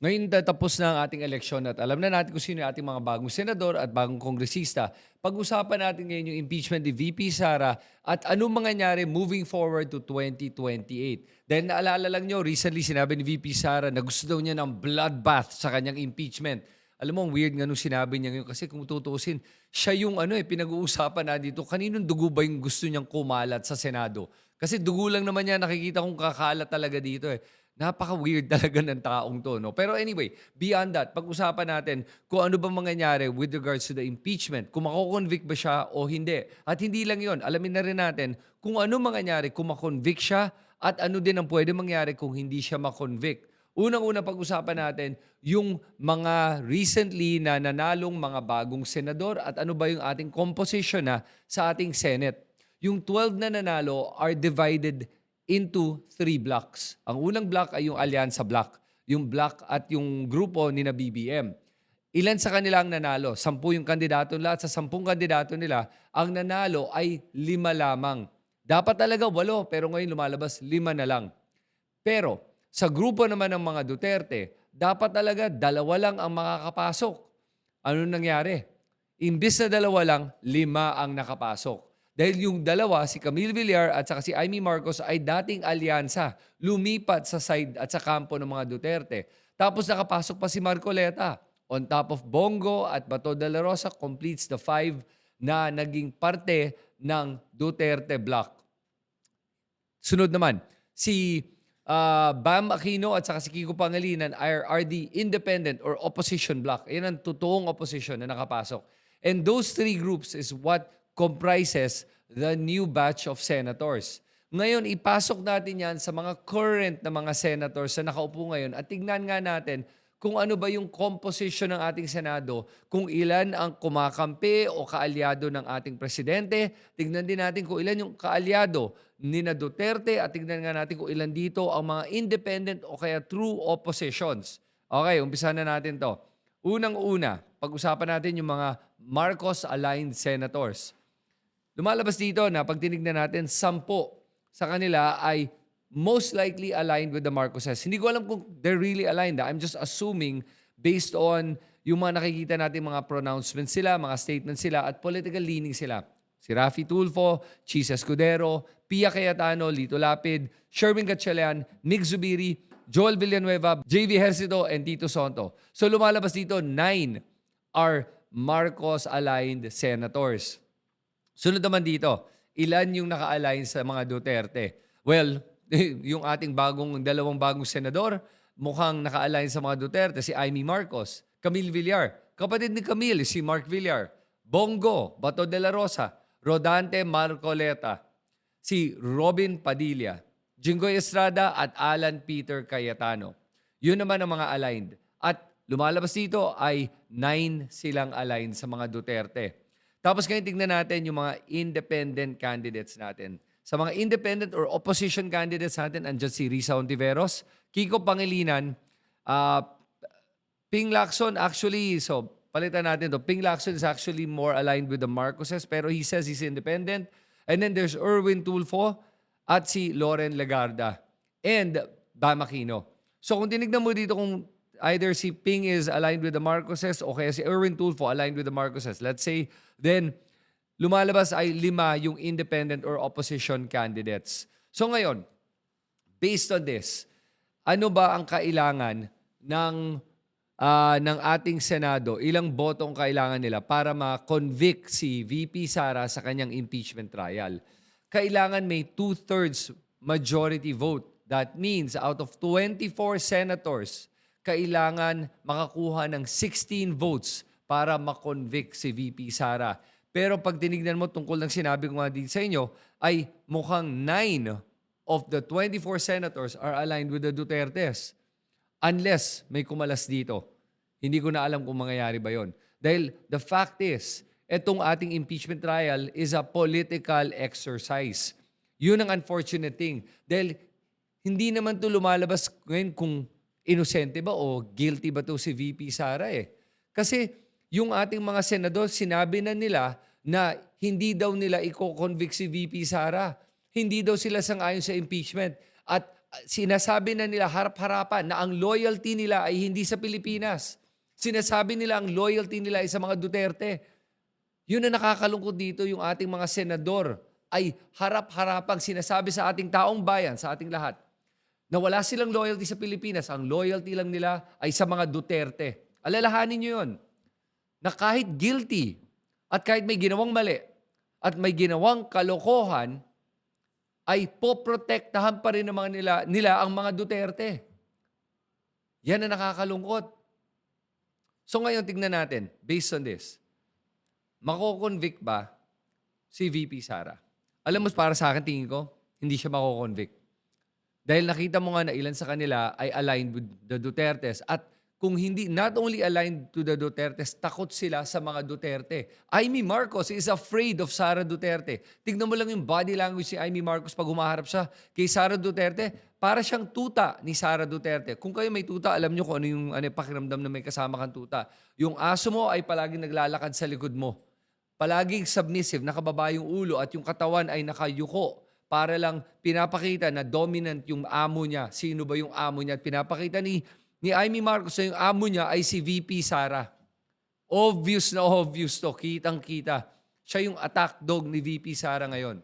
Ngayon tatapos na ang ating eleksyon at alam na natin kung sino yung ating mga bagong senador at bagong kongresista. Pag-usapan natin ngayon yung impeachment ni VP Sara at anong mangyayari moving forward to 2028. Dahil naalala lang nyo, recently sinabi ni VP Sara na gusto daw niya ng bloodbath sa kanyang impeachment. Alam mo, ang weird nga nung sinabi niya ngayon kasi kung tutuusin, siya yung ano eh, pinag-uusapan na dito, kaninong dugo ba yung gusto niyang kumalat sa Senado? Kasi dugo lang naman niya nakikita kong kakalat talaga dito eh. Napaka-weird talaga ng taong to. No? Pero anyway, beyond that, pag-usapan natin kung ano ba mangyayari with regards to the impeachment. Kung mako-convict ba siya o hindi. At hindi lang yon alamin na rin natin kung ano mangyayari kung makonvict siya at ano din ang pwede mangyari kung hindi siya makonvict. Unang-una pag-usapan natin yung mga recently na nanalong mga bagong senador at ano ba yung ating composition na sa ating Senate. Yung 12 na nanalo are divided into three blocks. Ang unang block ay yung Alyansa Block. Yung block at yung grupo ni na BBM. Ilan sa kanila ang nanalo? Sampu yung kandidato nila at sa sampung kandidato nila, ang nanalo ay lima lamang. Dapat talaga walo, pero ngayon lumalabas lima na lang. Pero sa grupo naman ng mga Duterte, dapat talaga dalawa lang ang makakapasok. Ano nangyari? Imbis na dalawa lang, lima ang nakapasok. Dahil yung dalawa, si Camille Villar at saka si Amy Marcos ay dating alyansa. Lumipat sa side at sa kampo ng mga Duterte. Tapos nakapasok pa si Marcoleta. On top of Bongo at Bato de la Rosa completes the five na naging parte ng Duterte Block. Sunod naman, si ah, Bam Aquino at saka si Kiko Pangilinan are the independent or opposition block. Yan ang totoong opposition na nakapasok. And those three groups is what comprises the new batch of senators. Ngayon, ipasok natin yan sa mga current na mga senators na nakaupo ngayon at tignan nga natin kung ano ba yung composition ng ating Senado, kung ilan ang kumakampi o kaalyado ng ating presidente. Tignan din natin kung ilan yung kaalyado ni na Duterte at tignan nga natin kung ilan dito ang mga independent o kaya true oppositions. Okay, umpisa na natin to. Unang-una, pag-usapan natin yung mga Marcos-aligned senators. Lumalabas dito na pag tinignan natin, sampo sa kanila ay most likely aligned with the Marcoses. Hindi ko alam kung they're really aligned. I'm just assuming based on yung mga nakikita natin mga pronouncements sila, mga statements sila, at political leaning sila. Si Rafi Tulfo, Chis Escudero, Pia Cayetano, Lito Lapid, Sherwin Gatchalian, Nick Zubiri, Joel Villanueva, JV Hercito, and Tito Sonto. So lumalabas dito, nine are Marcos-aligned senators. Sunod naman dito, ilan yung naka-align sa mga Duterte? Well, yung ating bagong, dalawang bagong senador, mukhang naka-align sa mga Duterte, si Amy Marcos, Camille Villar, kapatid ni Camille, si Mark Villar, Bongo, Bato de la Rosa, Rodante Marcoleta, si Robin Padilla, Jinggoy Estrada at Alan Peter Cayetano. Yun naman ang mga aligned. At lumalabas dito ay nine silang aligned sa mga Duterte. Tapos ngayon tingnan natin yung mga independent candidates natin. Sa mga independent or opposition candidates natin, andyan si Risa Ontiveros, Kiko Pangilinan, uh, Ping Lacson actually, so palitan natin to. Ping Lacson is actually more aligned with the Marcoses pero he says he's independent. And then there's Erwin Tulfo at si Loren Legarda and Bam Aquino. So kung tinignan mo dito kung either si Ping is aligned with the Marcoses o kaya si Erwin Tulfo aligned with the Marcoses, let's say, then lumalabas ay lima yung independent or opposition candidates. So ngayon, based on this, ano ba ang kailangan ng ah, ng ating Senado? Ilang boto ang kailangan nila para ma-convict si VP Sara sa kanyang impeachment trial? Kailangan may two-thirds majority vote. That means out of 24 senators, kailangan makakuha ng 16 votes para ma-convict si VP Sara. Pero pag tinignan mo tungkol ng sinabi ko nga dito sa inyo, ay mukhang 9 of the 24 senators are aligned with the Dutertes. Unless may kumalas dito. Hindi ko na alam kung mangyayari ba yon. Dahil the fact is, itong ating impeachment trial is a political exercise. Yun ang unfortunate thing. Dahil hindi naman to lumalabas ngayon kung inosente ba o guilty ba to si VP Sara eh. Kasi yung ating mga senador, sinabi na nila na hindi daw nila i-convict si VP Sara. Hindi daw sila sang-ayon sa impeachment. At sinasabi na nila harap-harapan na ang loyalty nila ay hindi sa Pilipinas. Sinasabi nila ang loyalty nila ay sa mga Duterte. Yun ang nakakalungkot dito, yung ating mga senador ay harap-harapang sinasabi sa ating taong bayan, sa ating lahat, na wala silang loyalty sa Pilipinas. Ang loyalty lang nila ay sa mga Duterte. Alalahanin nyo yun, na kahit guilty at kahit may ginawang mali at may ginawang kalokohan, ay poprotektahan pa rin ng mga nila, nila ang mga Duterte. Yan ang nakakalungkot. So ngayon, tignan natin, based on this, mako-convict ba si VP Sara? Alam mo, para sa akin, tingin ko, hindi siya mako-convict. Dahil nakita mo nga na ilan sa kanila ay aligned with the Dutertes. At kung hindi, not only aligned to the Dutertes, takot sila sa mga Duterte. Amy Marcos is afraid of Sara Duterte. Tignan mo lang yung body language ni Amy Marcos pag humaharap siya kay Sara Duterte. Para siyang tuta ni Sara Duterte. Kung kayo may tuta, alam nyo kung ano yung ano, yung pakiramdam na may kasama kang tuta. Yung aso mo ay palaging naglalakad sa likod mo. Palaging submissive, nakababa yung ulo at yung katawan ay nakayuko para lang pinapakita na dominant yung amo niya. Sino ba yung amo niya? At pinapakita ni, ni Amy Marcos na yung amo niya ay si VP Sara. Obvious na obvious to. Kitang-kita. Siya yung attack dog ni VP Sara ngayon.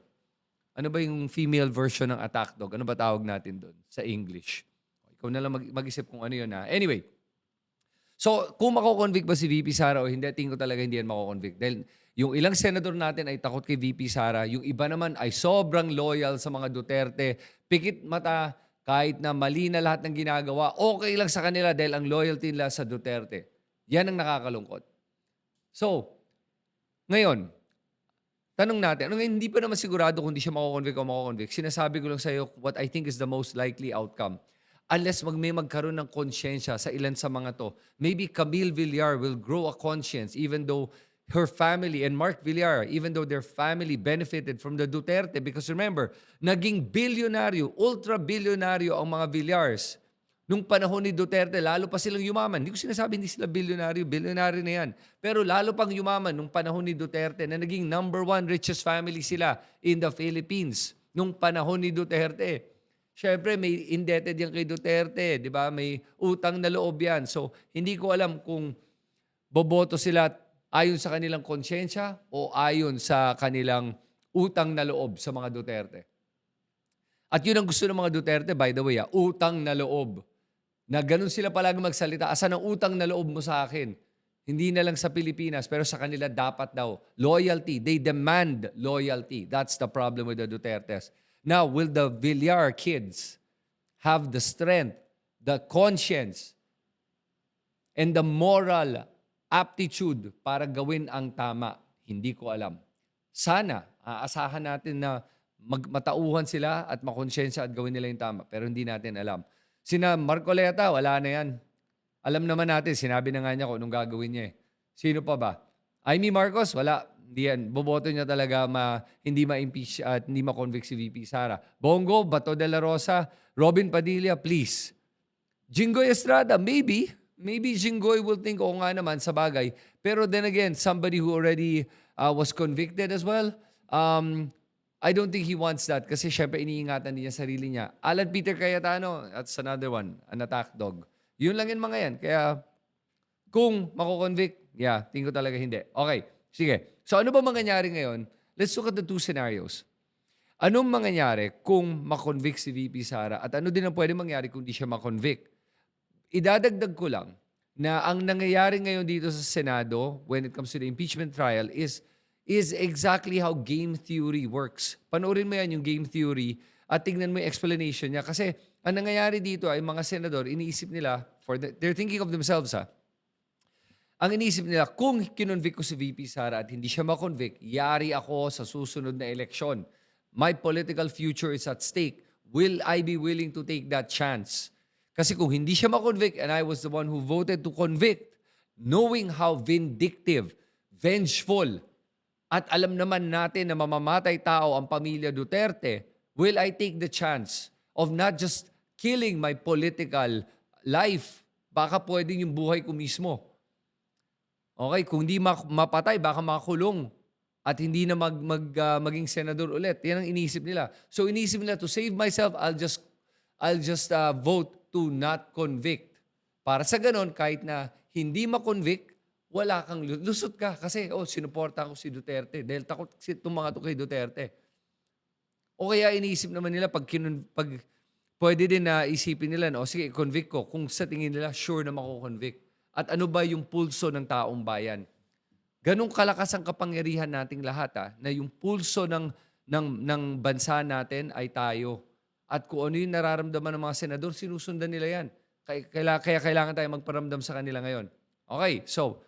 Ano ba yung female version ng attack dog? Ano ba tawag natin doon sa English? Ikaw na lang mag- mag-isip kung ano yun ha. Anyway, so kung mako-convict ba si VP Sara o hindi, tingin ko talaga hindi yan mako-convict. Dahil yung ilang senador natin ay takot kay VP Sara, yung iba naman ay sobrang loyal sa mga Duterte, pikit mata, kahit na mali na lahat ng ginagawa, okay lang sa kanila dahil ang loyalty nila sa Duterte. Yan ang nakakalungkot. So, ngayon, tanong natin, ano, hindi pa naman sigurado kung di siya mako-convict o mako-convict. Sinasabi ko lang sa iyo what I think is the most likely outcome. Unless mag may magkaroon ng konsyensya sa ilan sa mga to. Maybe Camille Villar will grow a conscience even though her family and Mark Villar, even though their family benefited from the Duterte. Because remember, naging bilyonaryo, ultra-bilyonaryo ang mga Villars. Nung panahon ni Duterte, lalo pa silang yumaman. Hindi ko sinasabi hindi sila bilyonaryo, bilyonaryo na yan. Pero lalo pang yumaman nung panahon ni Duterte na naging number one richest family sila in the Philippines. Nung panahon ni Duterte. Siyempre, may indebted yan kay Duterte, di ba? May utang na loob yan. So, hindi ko alam kung boboto sila ayon sa kanilang konsyensya o ayon sa kanilang utang na loob sa mga Duterte. At yun ang gusto ng mga Duterte, by the way, ah, utang na loob. Na ganun sila palagi magsalita, asan ang utang na loob mo sa akin? Hindi na lang sa Pilipinas, pero sa kanila dapat daw. Loyalty. They demand loyalty. That's the problem with the Dutertes. Now, will the Villar kids have the strength, the conscience, and the moral aptitude para gawin ang tama? Hindi ko alam. Sana, aasahan natin na magmatauhan sila at makonsensya at gawin nila yung tama. Pero hindi natin alam. Sina Marcoleta, wala na yan. Alam naman natin, sinabi na nga niya kung anong gagawin niya eh. Sino pa ba? Amy Marcos, wala. Yan. Boboto niya talaga ma, hindi ma-impeach at hindi ma-convict si VP Sara. Bongo, Bato de la Rosa, Robin Padilla, please. Jinggoy Estrada, maybe. Maybe Jinggoy will think, oo nga naman, sa bagay. Pero then again, somebody who already uh, was convicted as well, um, I don't think he wants that kasi syempre iniingatan niya sarili niya. Alan Peter Cayetano, that's another one, an attack dog. Yun lang yan mga yan. Kaya kung mako-convict, yeah, tingin talaga hindi. Okay, sige. So ano ba mangyayari ngayon? Let's look at the two scenarios. Anong mangyayari kung makonvict si VP Sara at ano din ang pwede mangyari kung di siya makonvict? Idadagdag ko lang na ang nangyayari ngayon dito sa Senado when it comes to the impeachment trial is is exactly how game theory works. Panoorin mo yan yung game theory at tingnan mo yung explanation niya. Kasi ang nangyayari dito ay mga senador, iniisip nila, for the, they're thinking of themselves ha. Ang iniisip nila, kung kinonvict ko si VP Sara at hindi siya makonvict, yari ako sa susunod na eleksyon. My political future is at stake. Will I be willing to take that chance? Kasi kung hindi siya makonvict and I was the one who voted to convict, knowing how vindictive, vengeful, at alam naman natin na mamamatay tao ang pamilya Duterte, will I take the chance of not just killing my political life? Baka pwedeng yung buhay ko mismo. Okay, kung di mapatay, baka makulong at hindi na mag, mag, ah, maging senador ulit. Yan ang iniisip nila. So iniisip nila, to save myself, I'll just I'll just uh, vote to not convict. Para sa ganon, kahit na hindi ma-convict, wala kang lu- lusot ka. Kasi, oh, sinuporta ko si Duterte dahil takot si mga to kay Duterte. O kaya iniisip naman nila pag, kinun, pag pwede din na isipin nila, no, sige, convict ko kung sa tingin nila sure na mako-convict. At ano ba yung pulso ng taong bayan? Ganong kalakas ang kapangyarihan nating lahat ah, na yung pulso ng, ng, ng bansa natin ay tayo. At kung ano yung nararamdaman ng mga senador, sinusundan nila yan. Kaya, kaya kailangan tayo magparamdam sa kanila ngayon. Okay, so,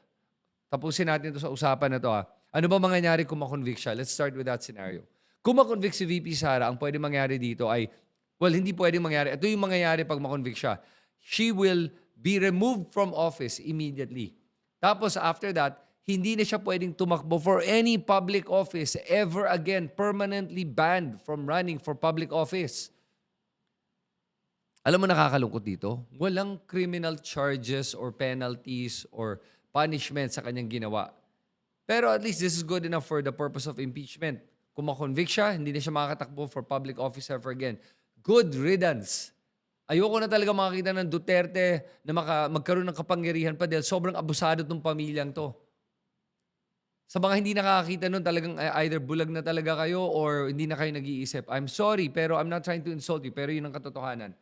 tapusin natin ito sa usapan na to. Ah. Ano ba mangyayari kung makonvict siya? Let's start with that scenario. Kung makonvict si VP Sara, ang pwede mangyari dito ay, well, hindi pwedeng mangyari. Ito yung mangyayari pag makonvict siya. She will be removed from office immediately. Tapos after that, hindi na siya pwedeng tumakbo for any public office ever again, permanently banned from running for public office. Alam mo nakakalungkot dito? Walang criminal charges or penalties or punishment sa kanyang ginawa. Pero at least this is good enough for the purpose of impeachment. Kung makonvict siya, hindi na siya makakatakbo for public office ever again. Good riddance. Ayoko na talaga makakita ng Duterte na maka, magkaroon ng kapangyarihan pa dahil sobrang abusado tong pamilyang to. Sa mga hindi nakakakita nun, talagang eh, either bulag na talaga kayo or hindi na kayo nag-iisip. I'm sorry, pero I'm not trying to insult you, pero yun ang katotohanan.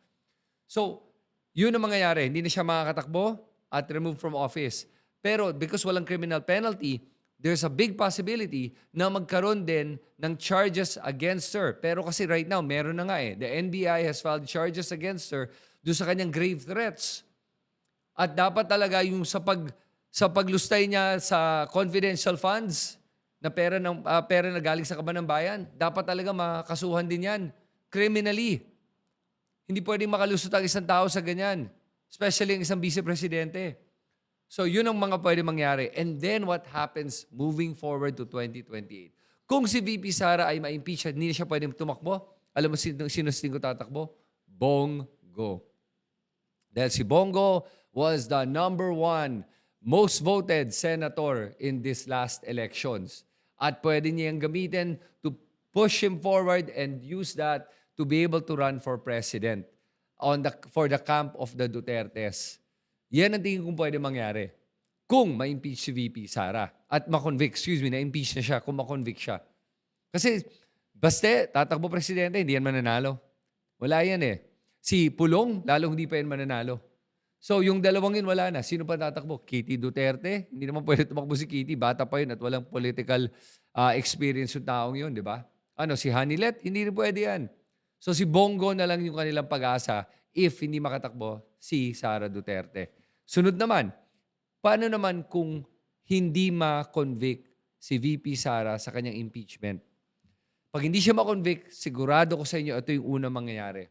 So, yun ang mangyayari. Hindi na siya makakatakbo at removed from office. Pero because walang criminal penalty, there's a big possibility na magkaroon din ng charges against her. Pero kasi right now, meron na nga eh. The NBI has filed charges against her doon sa kanyang grave threats. At dapat talaga yung sa pag sa paglustay niya sa confidential funds na pera ng ah, pera na galing sa kaban ng bayan, dapat talaga makasuhan din 'yan criminally. Hindi pwedeng makalusot ang isang tao sa ganyan, especially ang isang vice presidente. So yun ang mga pwede mangyari. And then what happens moving forward to 2028? Kung si VP Sara ay ma-impeach hindi siya pwedeng tumakbo, alam mo sino, sino ko tatakbo? Bongo. Dahil si Bongo was the number one most voted senator in this last elections. At pwede niyang gamitin to push him forward and use that to be able to run for president on the, for the camp of the Dutertes. Yan ang tingin kong pwede mangyari. Kung ma-impeach si VP Sara at ma-convict, excuse me, na-impeach na siya kung ma-convict siya. Kasi baste, tatakbo presidente, hindi yan mananalo. Wala yan eh. Si Pulong, lalong hindi pa yan mananalo. So yung dalawang yun, wala na. Sino pa tatakbo? Kitty Duterte? Hindi naman pwede tumakbo si Kitty. Bata pa yun at walang political ah, experience yung taong yun, di ba? Ano, si Hanilet? Hindi rin pwede yan. So si Bongo na lang yung kanilang pag-asa if hindi makatakbo si Sara Duterte. Sunod naman, paano naman kung hindi ma-convict si VP Sara sa kanyang impeachment? Pag hindi siya ma-convict, sigurado ko sa inyo, ito yung unang mangyayari.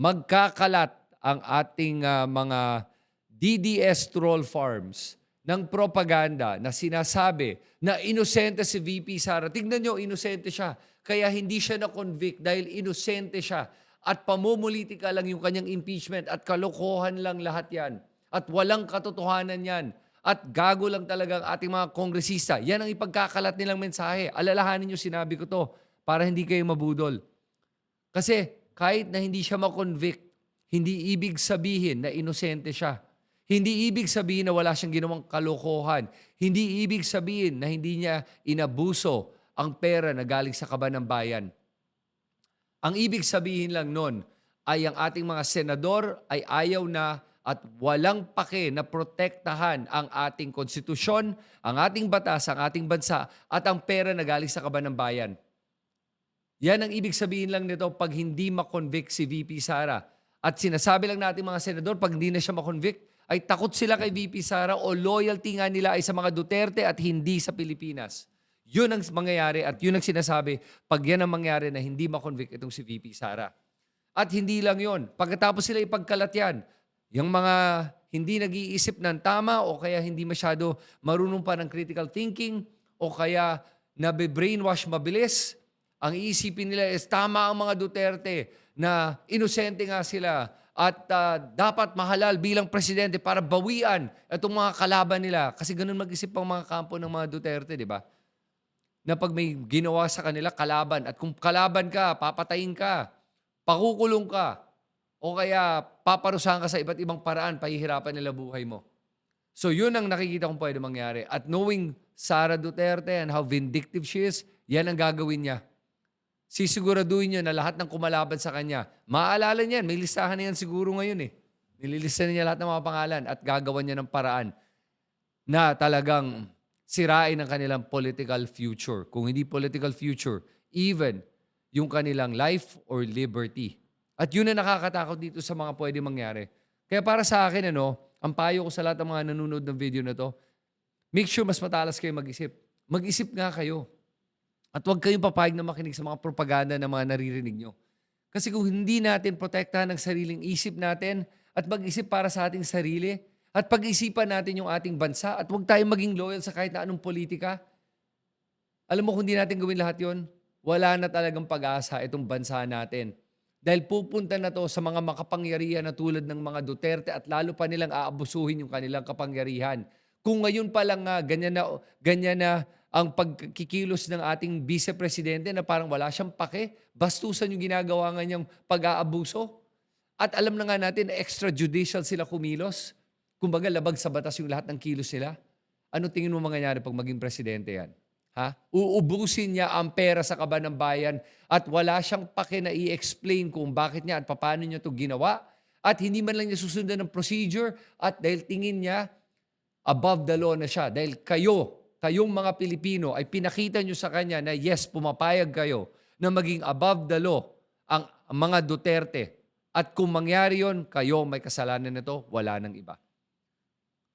Magkakalat ang ating ah, mga DDS troll farms ng propaganda na sinasabi na inosente si VP Sara. Tingnan nyo, inosente siya. Kaya hindi siya na-convict dahil inosente siya. At pamumulitika lang yung kanyang impeachment at kalokohan lang lahat yan. At walang katotohanan yan. At gago lang talaga ang ating mga kongresista. Yan ang ipagkakalat nilang mensahe. Alalahanin nyo, sinabi ko to para hindi kayo mabudol. Kasi kahit na hindi siya makonvict, hindi ibig sabihin na inosente siya. Hindi ibig sabihin na wala siyang ginawang kalokohan. Hindi ibig sabihin na hindi niya inabuso ang pera na galing sa kaban ng bayan. Ang ibig sabihin lang nun ay ang ating mga senador ay ayaw na at walang pake na protektahan ang ating konstitusyon, ang ating batas, ang ating bansa at ang pera na galing sa kaban ng bayan. Yan ang ibig sabihin lang nito pag hindi makonvict si VP Sara. At sinasabi lang natin mga senador, pag hindi na siya makonvict, ay takot sila kay VP Sara o loyalty nga nila ay sa mga Duterte at hindi sa Pilipinas. Yun ang mangyayari at yun ang sinasabi pag yan ang mangyari na hindi makonvict itong si VP Sara. At hindi lang yon. Pagkatapos sila ipagkalat yan, yung mga hindi nag-iisip ng tama o kaya hindi masyado marunong pa ng critical thinking o kaya nabe-brainwash mabilis, ang iisipin nila is tama ang mga Duterte na inosente nga sila at ah, dapat mahalal bilang presidente para bawian itong mga kalaban nila. Kasi ganun mag-isip ang mga kampo ng mga Duterte, di ba? Na pag may ginawa sa kanila, kalaban. At kung kalaban ka, papatayin ka, pakukulong ka. o kaya paparusahan ka sa iba't ibang paraan, pahihirapan nila buhay mo. So yun ang nakikita kong pwede mangyari. At knowing Sara Duterte and how vindictive she is, yan ang gagawin niya. Sisiguraduhin niyo na lahat ng kumalaban sa kanya, maaalala niyan, may listahan na yan siguro ngayon eh. Nililista niya lahat ng mga pangalan at gagawan niya ng paraan na talagang sirain ang kanilang political future. Kung hindi political future, even yung kanilang life or liberty. At yun ang nakakatakot dito sa mga pwede mangyari. Kaya para sa akin, ano, ang payo ko sa lahat ng mga nanonood ng video na to, make sure mas matalas kayo mag-isip. Mag-isip nga kayo. At huwag kayong papayag na makinig sa mga propaganda na mga naririnig nyo. Kasi kung hindi natin protektahan ang sariling isip natin at mag-isip para sa ating sarili at pag-isipan natin yung ating bansa at huwag tayong maging loyal sa kahit na anong politika, alam mo kung hindi natin gawin lahat yon, wala na talagang pag-asa itong bansa natin. Dahil pupunta na to sa mga makapangyarihan na tulad ng mga Duterte at lalo pa nilang aabusuhin yung kanilang kapangyarihan. Kung ngayon pa lang nga, ganyan na, ganyan na ang pagkikilos ng ating vice-presidente na parang wala siyang pake, bastusan yung ginagawa nga niyang pag-aabuso. At alam na nga natin na extrajudicial sila kumilos. Kumbaga, labag sa batas yung lahat ng kilos nila. Ano tingin mo mangyayari pag maging presidente yan? Ha? Uubusin niya ang pera sa kaban ng bayan at wala siyang pake na i-explain kung bakit niya at paano niya to ginawa. At hindi man lang niya susundan ng procedure at dahil tingin niya above the law na siya. Dahil kayo, kayong mga Pilipino ay pinakita nyo sa kanya na yes, pumapayag kayo na maging above the law ang mga Duterte. At kung mangyari yon, kayo may kasalanan nito, wala nang iba.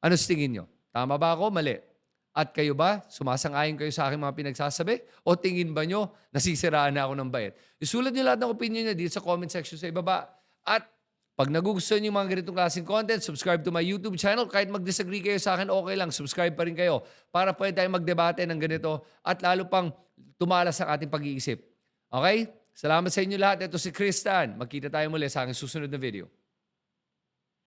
Ano tingin nyo? Tama ba ako? Mali. At kayo ba, sumasang-ayon kayo sa aking mga pinagsasabi? O tingin ba nyo, nasisiraan na ako ng bayad? Isulat nyo lahat ng opinion nyo dito sa comment section sa ibaba. At pag nagugustuhan nyo yung mga ganitong klaseng content, subscribe to my YouTube channel. Kahit mag-disagree kayo sa akin, okay lang. Subscribe pa rin kayo para pwede tayong magdebate ng ganito at lalo pang tumalas ang ating pag-iisip. Okay? Salamat sa inyo lahat. Ito si Kristan. Magkita tayo muli sa aking susunod na video.